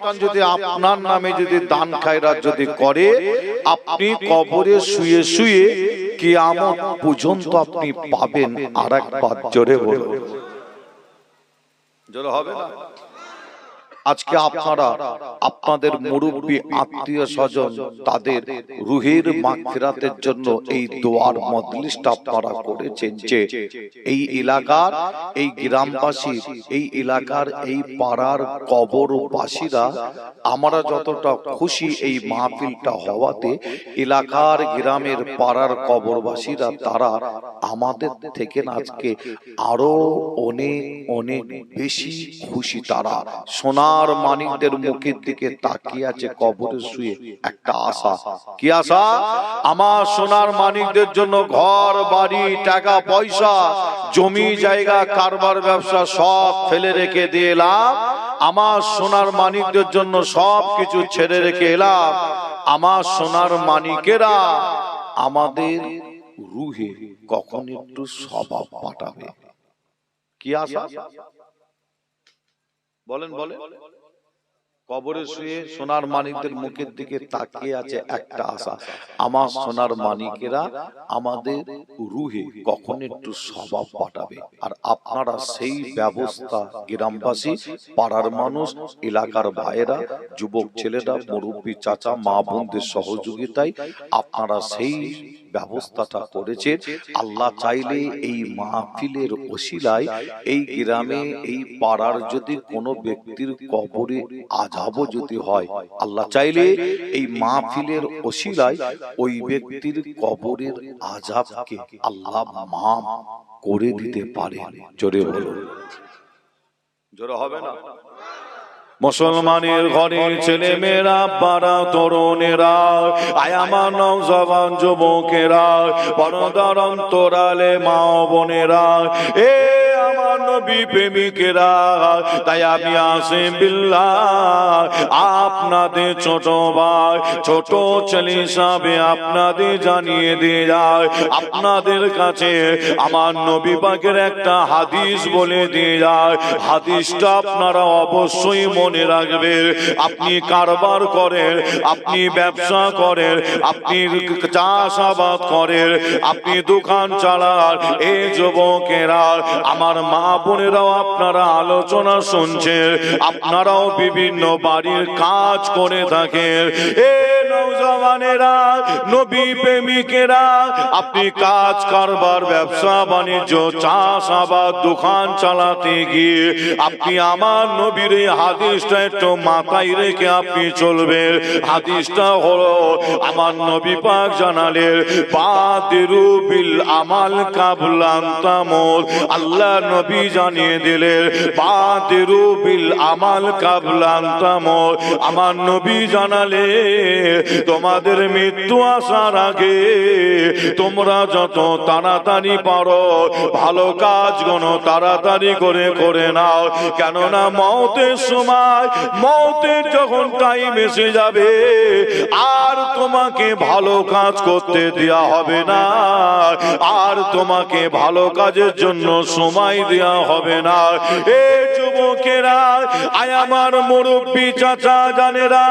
যদি আপনার নামে যদি দান খায়রাত যদি করে, আপনি কবরে শুয়ে শুয়ে কি কিয়ামত পর্যন্ত আপনি পাবেন। আর একবার জোরে বলুন। জোরে হবে না? আজকে আপনারা আপনাদের মুরব্বী, আত্মীয় স্বজন, তাদের রুহের মাগফিরাতের জন্য এই দোয়ার মজলিসটা আপনারা করেছেন যে এই এলাকার, এই গ্রামবাসী, এই এলাকার, এই পাড়ার কবরবাসীরা আমরা যতটা খুশি এই মাহফিলটা হওয়াতে এলাকার, গ্রামের পাড়ার কবরবাসীরা তারা আমাদের থেকে আজকে আরও অনেক অনেক বেশি খুশি তারা। সোনার মানিকদের মুখের দিকে তাকিয়ে আছে কবরে শুয়ে একটা আশা। কি আশা? আমার সোনার মানিকদের জন্য ঘর, বাড়ি, টাকা, পয়সা, জমি, জায়গা, কারবার, ব্যবসা সব ফেলে রেখে দিয়ে আমার সোনার মানিকদের জন্য সব কিছু ছেড়ে রেখে এলাম। আমার সোনার মানিকেরা আমাদের রুহে কখন একটু স্বভাব পাঠাবে। কি আশা? বলেন বলেন কবরে শুয়ে সোনার মানিকদের মুখের দিকে তাকিয়ে আছে একটা আশা। আমার সোনার মানিকেরা আমাদের রুহে কখন একটু স্বভাব পাঠাবে? আর আপনারা সেই ব্যবস্থা গ্রামবাসী পাড়ার মানুষ এলাকার ভাইয়েরা যুবক ছেলেরা মুরব্বী চাচা মা বোনদের সহযোগিতায় আপনারা সেই ব্যবস্থাটা করেছে আল্লাহ চাইলে এই মাহফিলের ওসিলায় এই গ্রামে এই পাড়ার যদি কোনো ব্যক্তির কবরে আজাবও যদি হয় আল্লাহ চাইলে এই মাহফিলের ওসিলায় ওই ব্যক্তির কবরের আজাবকে আল্লাহ মাফ করে দিতে পারে জোরে বলো জোরে হবে না? মুসলমানের ঘরে ছেলে মেয়েরা পাড়া তরুণেরা আয়ামান জবান যুবকেরা পরদার অন্তরালে মা বোনেরা এ আমার নবী প্রেমিকেরা, তাই আমি আসে বিল্লাহ। আপনাদের ছোট ভাই, ছোট ছেলে হিসাবে আপনাদের জানিয়ে দিয়ে যায়। আপনাদের কাছে আমার নবী পাকের একটা হাদিস বলে দিয়ে যায়। হাদিসটা আপনারা অবশ্যই মনে রাখবেন। আপনি কারবার করেন, আপনি ব্যবসা করেন, আপনি চাষাবাদ করেন, আপনি দোকান চালান এই যুবকেরা আমার মা বোনেরাও আপনারা আলোচনা শুনছেন। আপনারাও বিভিন্ন বাড়ির কাজ করে থাকেন। এ নৌজওয়ানেরা, নবী প্রেমিকেরা, আপনি কাজ কারবার, ব্যবসা বাণিজ্য, চাষাবাদ, দোকান চালাতে গিয়ে আপনি আমার নবীর এই হাদিসটা একটু মাথায় রেখে আপনি চলবেন। হাদিসটা হলো, আমার নবী পাক জানালেন, বাদিরু বিল আমাল কাবলান তামল আল্লাহ নবী জানিয়ে দিলেন, বাদিরু বিল আমাল কাবলান তামল আমার নবী জানালে তোমাদের মৃত্যু আসার আগে তোমরা যত তাড়াতাড়ি পারো, ভালো কাজ গণ তাড়াতাড়ি করে করে নাও। কেননা মতের সময়, মতের যখন টাইম এসে যাবে, আর তোমাকে ভালো কাজ করতে দেওয়া হবে না। আর তোমাকে ভালো কাজের জন্য সময় দেওয়া হবে না। এ যুবকেরা আয় আমার মুরব্বী চাচা জানেরা।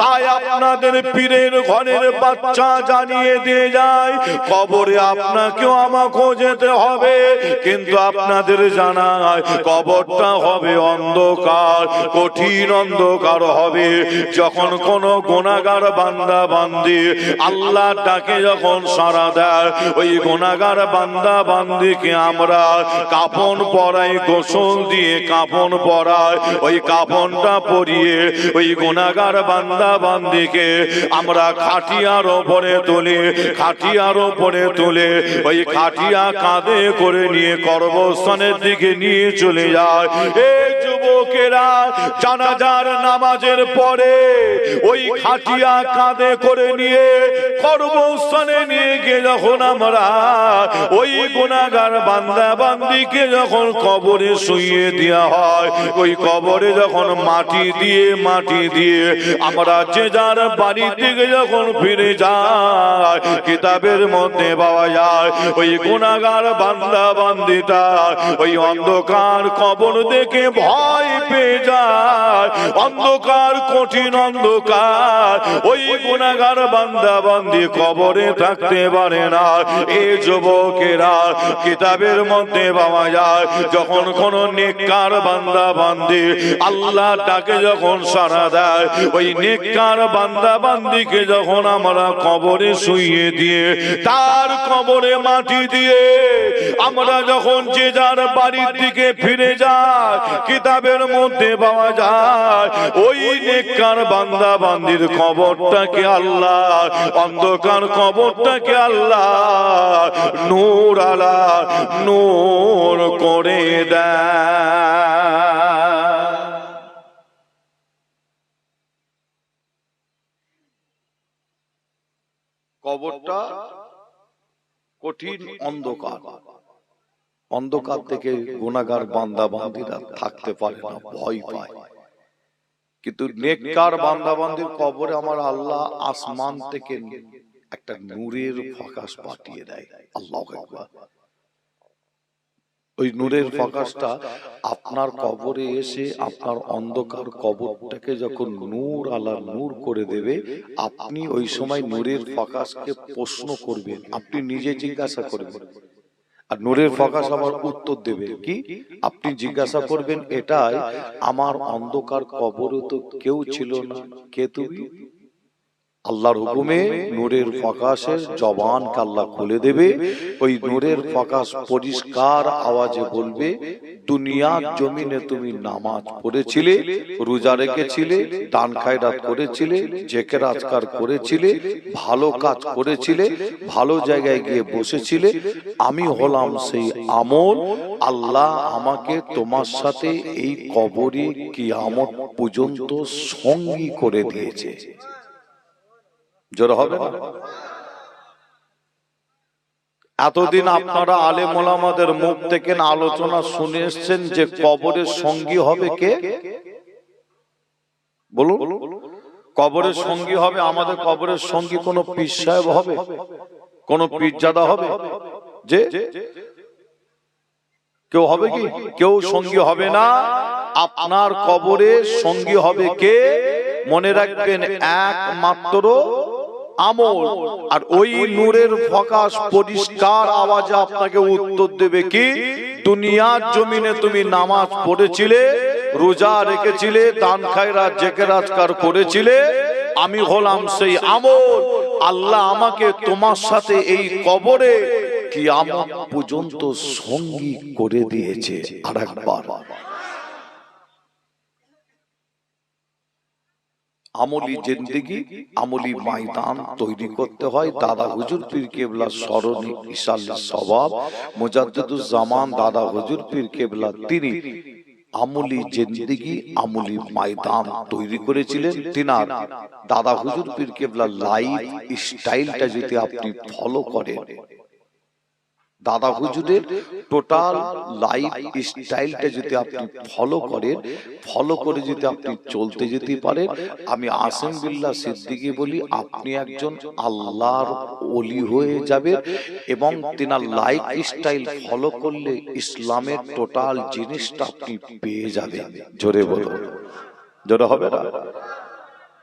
তাই আপনাদের পীরের ঘরের বাচ্চা জানিয়ে দিয়ে যায় কবরে আপনাকেও আমাকেও যেতে হবে। কিন্তু আপনাদের জানায় কবরটা হবে অন্ধকার, কঠিন অন্ধকার হবে। যখন কোন গোনাগার বান্দা বান্দি আল্লাহ ডাকে যখন সারা দেয়, ওই গোনাগার বান্দা বান্দিকে আমরা কাপন পরাই গোসল দিয়ে কাপন পরায়, ওই কাপনটা পরিয়ে ওই গোনাগার বান্দা বান্দিকে আমরা খাটিয়ার ওপরে তুলে, খাটিয়ার ওপরে তুলে ওই খাটিয়া কাঁধে করে নিয়ে কর্মস্থানের দিকে নিয়ে চলে যায়। এই যুবকেরা জানাজার নামাজের পরে ওই খাটিয়া কাঁধে করে নিয়ে কর্মস্থানে নিয়ে গিয়ে যখন আমরা ওই গুণাগার বান্দা বান্দিকে যখন কবরে শুইয়ে দেওয়া হয়, ওই কবরে যখন মাটি দিয়ে মাটি দিয়ে আমরা যে যার বাড়ি থেকে যখন ফিরে যায় কিতাবের মধ্যে পাওয়া যায়, ওই গুণাগার বান্দা বান্দিটা ওই অন্ধকার কবর দেখে ভয় ভয় পেয়ে যায়। অন্ধকার, কঠিন অন্ধকার। ওই গুণাগার বান্দা বান্দি কবরে থাকতে পারে না। এ যুবকেরা কিতাবের মধ্যে পাওয়া যায়, যখন কোন নেককার বান্দা বান্দি আল্লাহ ডাকে যখন সারা দেয়, ওই নেককার বান্দা বান্দিকে যখন আমরা কবরে শুইয়ে দিয়ে, তার কবরে মাটি দিয়ে আমরা যখন যে যার বাড়ির দিকে ফিরে যাই কিতাবের মধ্যে পাওয়া যায়। ওই নেককার বান্দা বান্দির কবরটাকে আল্লাহ? অন্ধকার কবরটাকে আল্লাহ? নূর আলা নূর করে দেয়। কবরটা কঠিন অন্ধকার। অন্ধকার থেকে গুণাগার বান্দা বান্দিরা থাকতে পারে না ভয় পায়। কিন্তু নেককার বান্দা বান্দির কবরে আমার আল্লাহ আসমান থেকে একটা নূরের প্রকাশ পাঠিয়ে দেয়। আল্লাহ ওই নূরের প্রকাশটা আপনার কবরে এসে আপনার অন্ধকার কবরটাকে যখন নূর আলা নূর করে দেবে আপনি ওই সময় নূরের প্রকাশকে প্রশ্ন করবেন আপনি নিজে জিজ্ঞাসা করবেন। আর নূরের ফকাস আমার উত্তর দেবে। কি? আপনি জিজ্ঞাসা করবেন এটাই আমার অন্ধকার কবরে তো কেউ ছিল না। কে তুমি? আল্লাহর হুকুমে নূরের প্রকাশের জবান কাল্লা খুলে দেবে। ওই নূরের প্রকাশ পরিষ্কার আওয়াজে বলবে দুনিয়ার জমিনে তুমি নামাজ পড়েছিলে রোজা রেখেছিলে দান খায়রাত করেছিলে জেকের আজকার করেছিলে ভালো কাজ করেছিলে ভালো জায়গায় গিয়ে বসেছিলে আমি হলাম সেই আমল আল্লাহ আমাকে তোমার সাথে এই কবরে কিয়ামত পর্যন্ত সঙ্গী করে দিয়েছে। জোর হবে না? এতদিন আপনারা আলে মোলামাদের মুখ থেকে আলোচনা শুনে এসছেন যে কবরের সঙ্গী হবে কে? বলুন। কবরের সঙ্গী হবে আমাদের কবরের সঙ্গী কোন পীর সাহেব হবে? কোন পীরজাদা হবে? যে? কেউ হবে কি? কেউ সঙ্গী হবে না? আপনার কবরে সঙ্গী হবে কে? মনে রাখবেন একমাত্র আমল আর ওই নূরের ফকাশ পরিষ্কার আওয়াজে আপনাকে উত্তর দেবে কি? দুনিয়ার জমিনে তুমি নামাজ পড়েছিলে, রোজা রেখেছিলে, দান খায়রা জেকে রাজকার করেছিলে, আমি হলাম সেই আমল। আল্লাহ আমাকে তোমার সাথে এই কবরে কি আমার পর্যন্ত সঙ্গী করে দিয়েছে। আর একবার আমলি জিন্দিগি আমলি ময়দান তৈরি করতে হয়। দাদা হুজুর পীর কেবলা স্মরণী ইসাল স্বভাব মুজাদ্দুজ্জামান দাদা হুজুর পীর কেবলা তিনি আমলি জিন্দিগি আমলি ময়দান তৈরি করেছিলেন তিনার। দাদা হুজুর পীর কেবলা লাইফ স্টাইলটা যদি আপনি ফলো করেন। দাদা হুজুরের টোটাল লাইফ স্টাইলটা যদি আপনি ফলো করেন ফলো করে যদি আপনি চলতে যেতে পারেন আমি আসেম বিল্লাহ সিদ্দিকি বলি আপনি একজন আল্লাহর ওলি হয়ে যাবেন এবং তেনার লাইফ স্টাইল ফলো করলে ইসলামের টোটাল জিনিসটা আপনি পেয়ে যাবেন। জোরে বলুন জোরে হবে না?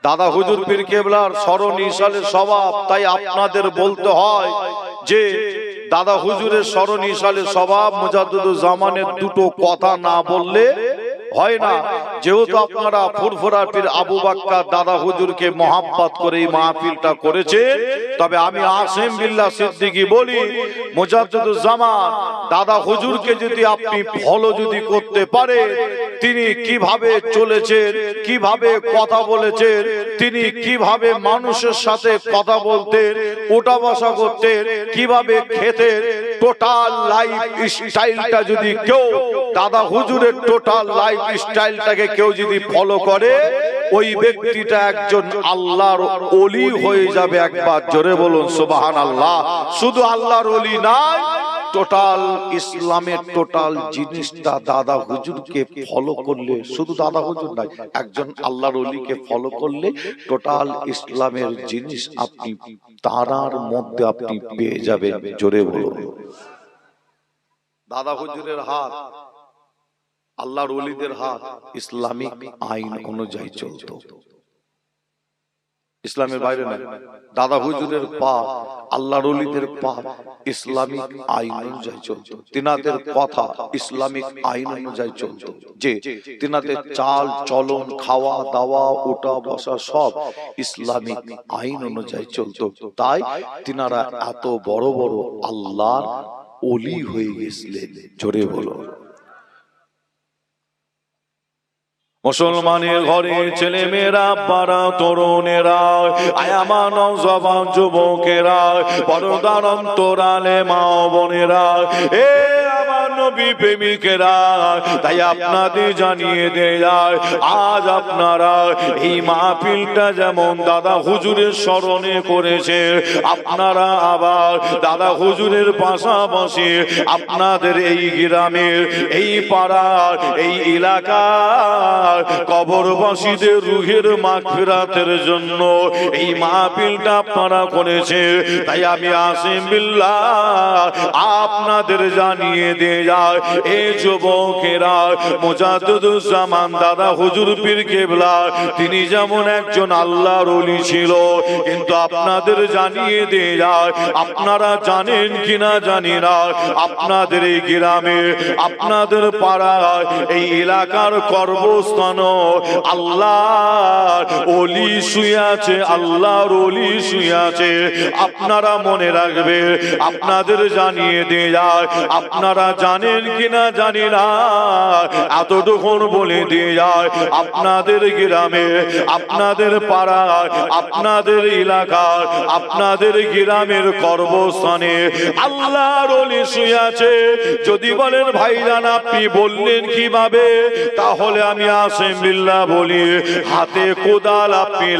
দাদা হুজুর পীর কেবলার স্মরণ ইসালের স্বভাব তাই আপনাদের বলতে হয় যে দাদা হুজুরের স্মরণ সালে স্বভাব মুজাদুদুর জামানের দুটো কথা না বললে হয় না। যেহেতু আপনারা ফুরফুরা পীর আবু বাক্কা দাদা হুজুরকে মহাব্বত করে এই মাহফিলটা করেছে। তবে আমি আসিম বিল্লাহ সিদ্দিকী বলি জামান দাদা হুজুরকে যদি আপনি ফলো যদি করতে পারে তিনি কীভাবে চলেছেন কীভাবে কথা বলেছেন তিনি কীভাবে মানুষের সাথে কথা বলতেন ওটা বসা করতেন কীভাবে খেতেন টোটাল লাইফ স্টাইলটা যদি কেউ, দাদা হুজুরের টোটাল লাইফ স্টাইলটাকে কেউ যদি ফলো করে, ওই ব্যক্তিটা একজন আল্লাহর অলি হয়ে যাবে একবার। জোরে বলুন সুবাহান আল্লাহ শুধু আল্লাহর অলি নাই টোটাল ইসলামের টোটাল জিনিসটা দাদা হুজুরকে ফলো করলে, শুধু দাদা হুজুর নাই একজন আল্লাহর অলিকে ফলো করলে টোটাল ইসলামের জিনিস আপনি তারার মধ্যে আপনি পেয়ে যাবেন, জোরে বলুন দাদা হুজুরের হাত, আল্লাহর অলিদের হাত, ইসলামিক আইন অনুযায়ী চলতো। ইসলামের বাইরে না দাদা হুজুরের পা আল্লাহর ওলিদের পা ইসলামিক আইন অনুযায়ী চলতো। তিনাদের কথা ইসলামিক আইন অনুযায়ী চলতো। যে তিনাদের চাল চলন খাওয়া দাওয়া ওটা বসা সব ইসলামিক আইন অনুযায়ী চলতো। তাই তিনারা এত বড় বড় আল্লাহর অলি হয়ে গেছিলেন। জোরে বলো। মুসলমানের ঘরে ছেলে মেয়েরা পাড়া তরুণেরা আয়ামা নজবান যুবকেরা পরদার অন্তরালে মা বোনেরা এ নবী প্রেমিকেরা, তাই আপনাদের জানিয়ে দেয়, আজ আপনারা এই মাহফিলটা যেমন দাদা হুজুরের স্মরণে করেছে, আপনারা আবার দাদা হুজুরের পাশাপাশি আপনাদের এই গ্রামের, এই পাড়ার, এই এলাকার কবরবাসীদের রুহের মাগফিরাতের জন্য এই মাহফিলটা আপনারা করেছে। তাই আমি আসিম বিল্লাহ আপনাদের জানিয়ে দিয়ে যায় এই যুবকেরা মুজাদ্দুজ্জামান দাদা হুজুর পীর কেবলা, তিনি যেমন একজন আল্লাহর ওলি ছিল, কিন্তু আপনাদের জানিয়ে দিয়ে যায়, আপনারা জানেন কিনা জানি না, আপনাদের এই গ্রামে, আপনাদের পাড়ায়, এই এলাকার কর্মস্থান আল্লাহ অলি শুয়ে আছে, আল্লাহর অলি শুয়ে আছে, আপনারা মনে রাখবে, আপনাদের জানিয়ে দিয়ে যায়, আপনারা জানেন কিনা জানি না। এতটুকুন বলে দিয়ে যায়, আপনাদের গ্রামে, আপনাদের পাড়ায়, আপনাদের এলাকার আপনাদের গ্রামের কর্মস্থানে শুয়ে আছে। যদি বলেন ভাইজান আপনি বললেন কীভাবে? তাহলে আমি আসেম বিল্লাহ বলি, হাতে কোদাল আপনি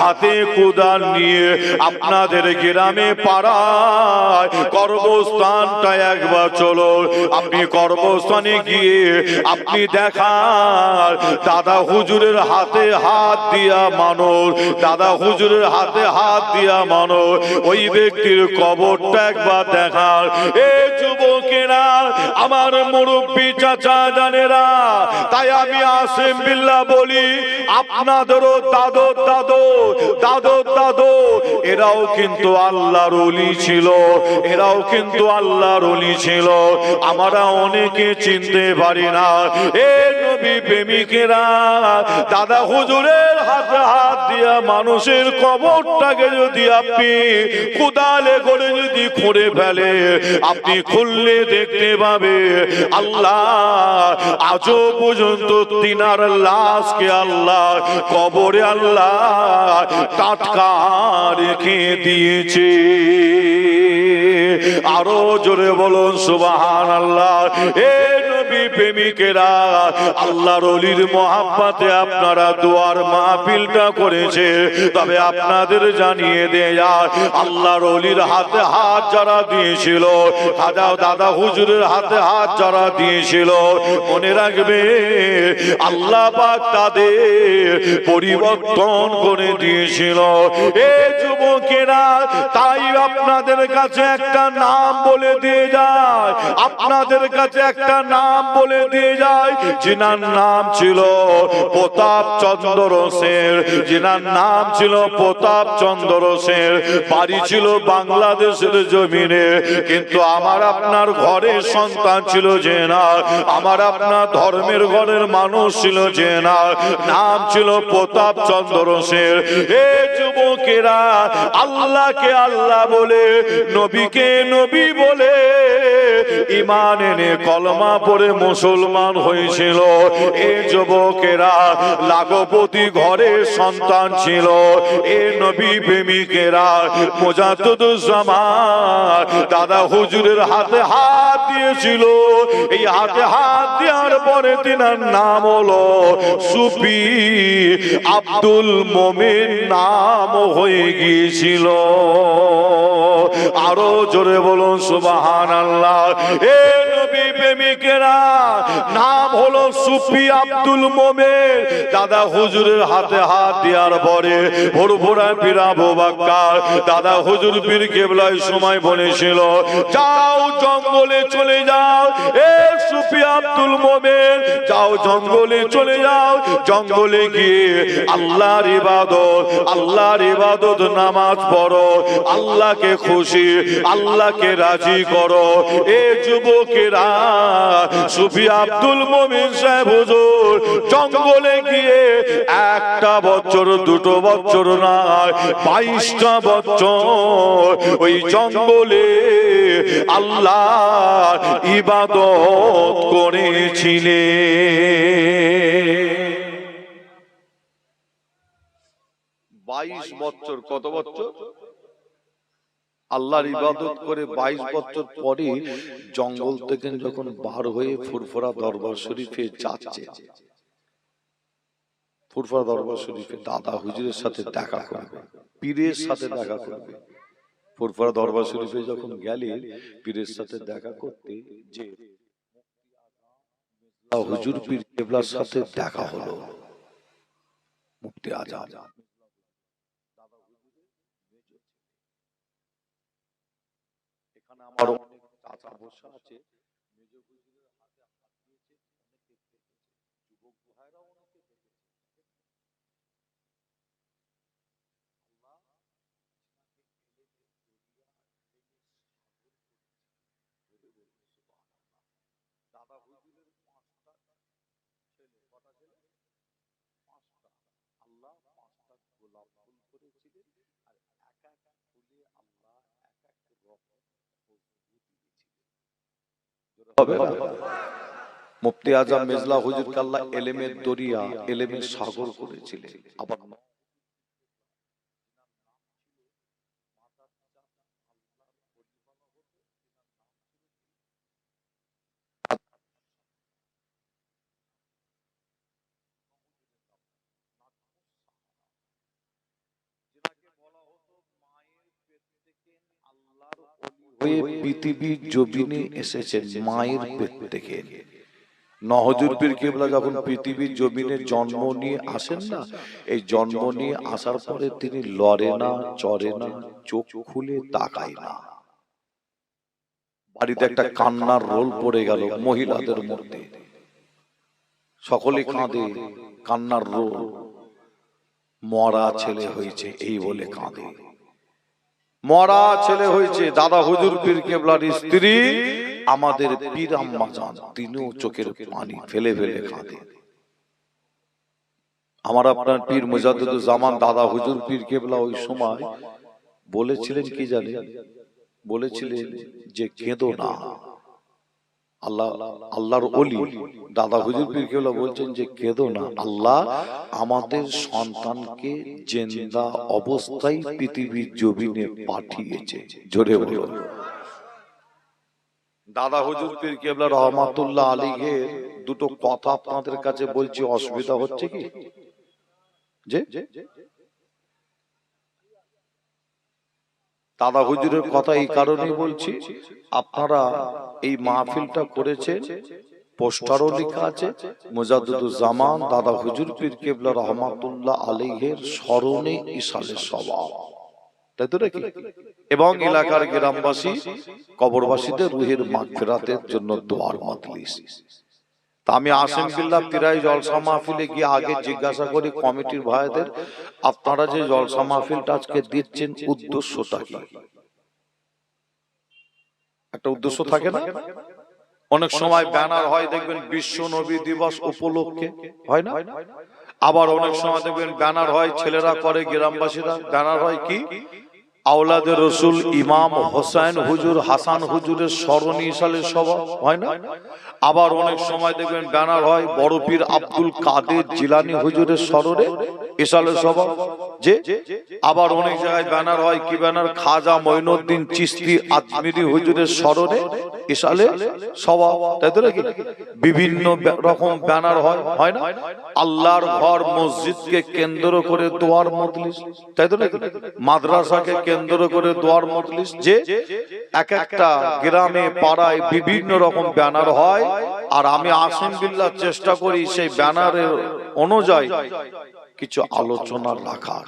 হাতে কোদাল নিয়ে আপনাদের গ্রামে পাড়ায় কর্মস্থানটা একবার চলো আপনি কর্মস্থানে গিয়ে আপনি দেখান। দাদা হুজুরের হাতে হাত দিয়া মানুষ দাদা হুজুরের হাতে হাত দিয়া মানুষ ওই ব্যক্তির কবরটা একবার দেখান। এ যুবকেরা, আমার মুরব্বী চাচা জানেরা, তাই আমি আসিম বিল্লাহ বলি, আপনাদেরও দাদর দাদো দাদর দাদো এরাও কিন্তু আল্লাহর অলি ছিল, এরাও কিন্তু আল্লাহর অলি ছিল। আমরা অনেকে চিনতে পারি না। এ নবী প্রেমিকেরা দাদা হুজুরের হাতে হাত দিয়া মানুষের কবরটাকে যদি আপনি কুদালে করে যদি খুঁড়ে ফেলে আপনি খুললে দেখতে পাবে আল্লাহ আজও পর্যন্ত তিনার লাশকে আল্লাহ কবরে আল্লাহ টাটকা রেখে দিয়েছে। আরও জোরে বলুন সুবাহান আল্লাহ। এ প্রেমিকেরা, আল্লাহর অলির মহাব্বাতে আপনারা দুয়ার মাহফিলটা করেছে। তবে আপনাদের জানিয়ে দেয়া আল্লাহর অলির হাতে হাত যারা দিয়েছিল, দাদা দাদা হুজুরের হাতে হাত যারা দিয়েছিল, মনে রাখবে, আল্লাহ তাদের পরিবর্তন করে দিয়েছিল। এ যুবকেরা, তাই আপনাদের কাছে একটা নাম বলে দিয়ে যায়। আপনাদের কাছে একটা নাম বলে দিয়ে যায় যিনার নাম ছিল প্রতাপ চন্দ্র সেন। যিনার নাম ছিল প্রতাপ চন্দ্র সেন। বাড়ি ছিল বাংলাদেশের জমিনে, কিন্তু আমার আপনার ঘরের সন্তান ছিল না আমার আপনার ধর্মের ঘরের মানুষ ছিল না নাম ছিল প্রতাপ চন্দ্র সেন। এ যুবকেরা, আল্লাহকে আল্লাহ বলে, নবীকে নবী বলে ইমান এনে কলমা পড়ে মুসলমান হয়েছিল। এ যুবকেরা লাখপতি ঘরের সন্তান ছিল। এ নবী প্রেমিকেরা মোজাতুজ্জামান দাদা হুজুরের হাতে হাত দিয়েছিল। এই হাতে হাত দেওয়ার পরে তিনার নাম হলো সুফি। আব্দুল মোমিন নাম হয়ে গিয়েছিল। আরও জোরে বলুন সুবাহান আল্লাহ এ নবী প্রেমী প্রেমিকেরা, নাম হলো সুফি আব্দুল মোমেন। দাদা হুজুরের হাতে হাত দেওয়ার পরে দাদা হুজুর পীর কেবলাই সময় বলেছিল, যাও জঙ্গলে চলে যাও, এ সুফি আব্দুল মোমেন। যাও জঙ্গলে চলে যাও, জঙ্গলে গিয়ে আল্লাহর ইবাদত আল্লাহর ইবাদত নামাজ পড়ো। আল্লাহকে খুশি, আল্লাহকে রাজি করো। এ যুবকেরা সুফি আব্দুল মোমিন সাহেব হুজুর, জঙ্গলে গিয়ে একটা বছর, দুটো বছর না বাইশটা বছর ওই জঙ্গলে আল্লাহ ইবাদত করেছিলে। বাইশ বছর, কত বছর? আল্লাহর ইবাদত করে বাইশ বছর পরে জঙ্গল থেকে যখন বার হয়ে ফুরফুরা দরবার শরীফে যাচ্ছে। ফুরফুরা দরবার শরীফে দাদা হুজুরের সাথে দেখা করবে। পীরের সাথে দেখা করবে। ফুরফুরা দরবার শরীফে যখন গেলে পীরের সাথে দেখা করতে যে হুজুর পীর কেবলার সাথে দেখা হলো। মুক্তি আজাদ এখানে আমার অনেক চাচা বসে আছে মেজ হুজুরের হাতে হাত দিয়েছে অনেকে দেখেছে যুবক ভাইরাও অনেকে দেখেছে আল্লাহ ইসলামকে এলেমের দরিয়া, এলেমের সাগর করেছে। জোরে বলুন সুবহানাল্লাহ। দাদা হুজুরের পাঁচটা ছেলে কটা ছেলে পাঁচটা আল্লাহ পাঁচটা গোলাপ ফুল করেছিলেন আর এক এক ফুলে আল্লাহ এক এক রকম মুফতি আজম মিজলা হুজুর কাল্লা এলেমের দরিয়া এলেমের সাগর করেছিলেন। আবার হয়ে পৃথিবীর জমিনে এসেছেন মায়ের পেট থেকে। নহজুর পীর কেবলা যখন পৃথিবীর জমিনে জন্ম নিয়ে আসেন না, এই জন্ম নিয়ে আসার পরে তিনি লড়ে না, চড়ে না, চোখ খুলে তাকায় না। বাড়িতে একটা কান্নার রোল পড়ে গেল মহিলাদের মধ্যে। সকলে কাঁদে, কান্নার রোল। মরা ছেলে হয়েছে, এই বলে কাঁদে। মরা ছেলে হয়েছে, দাদা হুজুর পীর কেবলার স্ত্রী। আমাদের পীর আম্মা যান, তিনিও চোখের পানি ফেলে ফেলে কাঁদে। আমার আপনার পীর মুজাদ্দুদ জামান দাদা হুজুর পীর কেবলা ওই সময় বলেছিলেন কি জানে? বলেছিলেন যে, কেঁদো না। আল্লাহ আল্লাহর অলি দাদা হুজুর পীরকেওলা বলছেন যে কেঁদো না। আল্লাহ আমাদের সন্তানকে জেন্দা অবস্থায় পৃথিবীর জমিনে পাঠিয়েছে। জোরে বলো দাদা হুজুর পীর কেবলা রহমাতুল্লাহ আলীকে দুটো কথা আপনাদের কাছে বলছি অসুবিধা হচ্ছে কি? যে? দাদা হুজুরের কথা এই কারণেই বলছি আপনারা এই মাহফিলটা করেছেন পোস্টারও লেখা আছে জামান দাদা হুজুর পীর কেবলা রহমাতুল্লাহ আলীহের স্মরণে ইসালের স্বভাব তাই তো নাকি? এবং এলাকার গ্রামবাসী কবরবাসীদের রুহের মাগফিরাতের জন্য দোয়ার মজলিস। তা আমি আসেম বিল্লাহ পিরাই জলসা মাহফিলে গিয়ে আগে জিজ্ঞাসা করি কমিটির ভাইদের, আপনারা যে জলসা মাহফিলটা আজকে দিচ্ছেন, উদ্দেশ্যটা কি? একটা উদ্দেশ্য থাকে না? অনেক সময় ব্যানার হয়, দেখবেন বিশ্ব নবী দিবস উপলক্ষে, হয় না? আবার অনেক সময় দেখবেন ব্যানার হয়, ছেলেরা করে, গ্রামবাসীরা, ব্যানার হয় কি? আওলাদের রসুল ইমাম হোসেন হুজুর হাসান হুজুরের স্মরণী সালে সভা হয় না? আবার অনেক সময় দেখবেন ব্যানার হয় বড় পীর আব্দুল কাদের জিলানি হুজুরের স্মরণে ইসালে সভা। যে আবার অনেক জায়গায় ব্যানার হয়, কি ব্যানার? খাজা মঈনুদ্দিন চিস্তি আজমিরি হুজুরের স্মরণে ইসালে স্বভাব তাই তো নাকি? বিভিন্ন রকম ব্যানার হয় হয় না? আল্লাহর ঘর মসজিদকে কেন্দ্র করে দোয়ার মজলিস তাই তো নাকি? মাদ্রাসাকে কেন্দ্র করে দোয়ার মজলিস যে এক একটা গ্রামে, পাড়ায় বিভিন্ন রকম ব্যানার হয়। আর আমি আসিম বিল্লাহ চেষ্টা করি সেই ব্যানারের অনুযায়ী কিছু আলোচনা রাখা।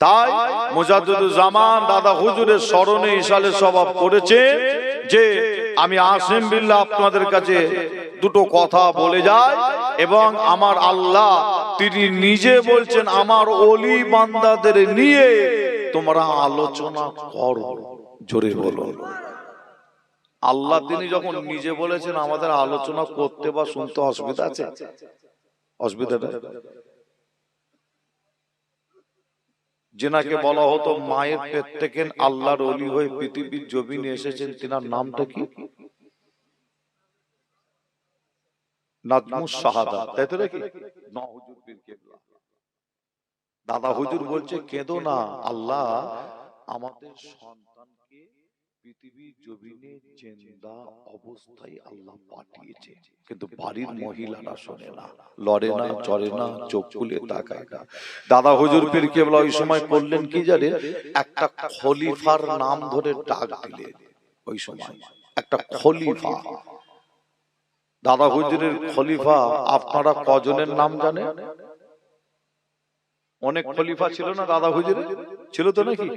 তাই মুজাদ্দুজ্জামান দাদা হুজুরের স্মরণে ইসালে স্বভাব করেছে যে আমি আসিম বিল্লাহ আপনাদের কাছে দুটো কথা বলে যায় এবং আমার আল্লাহ তিনি নিজে বলছেন আমার অলি বান্দাদের নিয়ে তোমরা আলোচনা করো। জোরে বলো। আল্লাহ তিনি যখন নিজে বলেছেন আমাদের আলোচনা করতে বা শুনতে অসুবিধা আছে? অসুবিধাটা? যেনাকে বলা হতো মায়ের পেট থেকে আল্লাহর অলি হয়ে পৃথিবীর জমিনে এসেছেন তিনার নামটা কি? নাজমুস শাহাদা। তাই তো নাকি? না হুজুর পীর কেবলা। দাদা হুজুর বলছে কেঁদো না আল্লাহ আমাদের সন্তানকে পৃথিবীর জমিনে জেন্দা অবস্থায় আল্লাহ পাঠিয়েছে। কিন্তু বাড়ির মহিলারা শোনে না। লড়ে না চড়ে না চোখ খুলে তাকায় না। দাদা হুজুর পীর কেবলা ওই সময় কি জানে একটা খলিফার নাম ধরে ডাক দিলেন ওই সময়। একটা খলিফা। দাদা হুজুরের খলিফা আপনারা কজনের নাম জানেন? অনেক খলিফা ছিল না দাদা হুজুরের? ছিল তো নাকি?